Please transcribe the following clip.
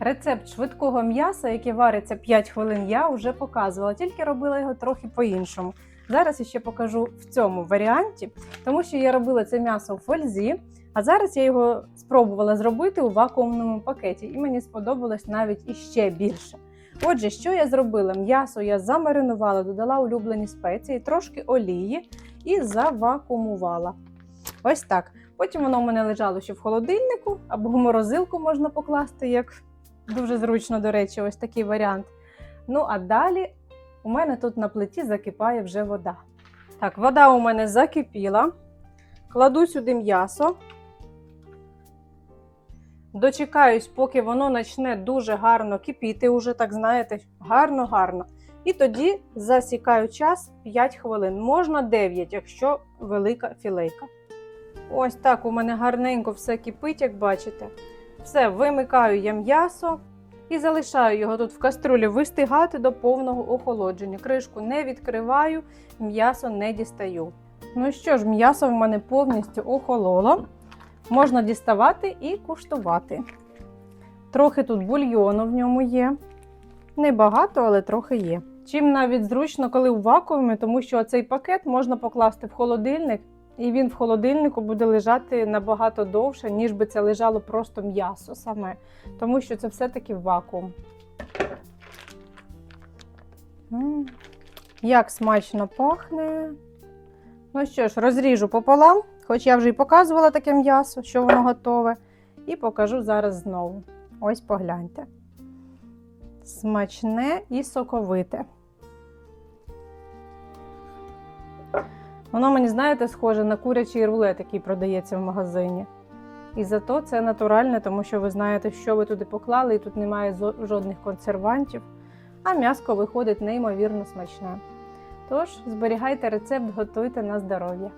Рецепт швидкого м'яса, яке вариться 5 хвилин, я вже показувала, тільки робила його трохи по-іншому. Зараз я ще покажу в цьому варіанті, тому що я робила це м'ясо у фользі, а зараз я його спробувала зробити у вакуумному пакеті, і мені сподобалось навіть іще більше. Отже, що я зробила? М'ясо я замаринувала, додала улюблені спеції, трошки олії і завакуумувала. Ось так. Потім воно в мене лежало ще в холодильнику або в морозилку можна покласти, як дуже зручно, до речі, ось такий варіант. Ну а далі у мене тут на плиті закипає вже вода. Так, вода у мене закипіла. Кладу сюди м'ясо. Дочекаюсь, поки воно почне дуже гарно кипіти, уже так знаєте, гарно-гарно. І тоді засікаю час 5 хвилин. Можна 9, якщо велика філейка. Ось так у мене гарненько все кипить, як бачите. Все, вимикаю я м'ясо і залишаю його тут в каструлі вистигати до повного охолодження. Кришку не відкриваю, м'ясо не дістаю. Ну що ж, м'ясо в мене повністю охололо. Можна діставати і куштувати. Трохи тут бульйону в ньому є. Небагато, але трохи є. Чим навіть зручно, коли у вакуумі, тому що цей пакет можна покласти в холодильник, і він в холодильнику буде лежати набагато довше, ніж би це лежало просто м'ясо саме. Тому що це все-таки вакуум. Як смачно пахне. Ну що ж, розріжу пополам, хоч я вже і показувала таке м'ясо, що воно готове. І покажу зараз знову. Ось погляньте. Смачне і соковите. Воно мені, знаєте, схоже на курячий рулет, який продається в магазині. І зато це натуральне, тому що ви знаєте, що ви туди поклали, і тут немає жодних консервантів, а м'яско виходить неймовірно смачне. Тож, зберігайте рецепт, готуйте на здоров'я.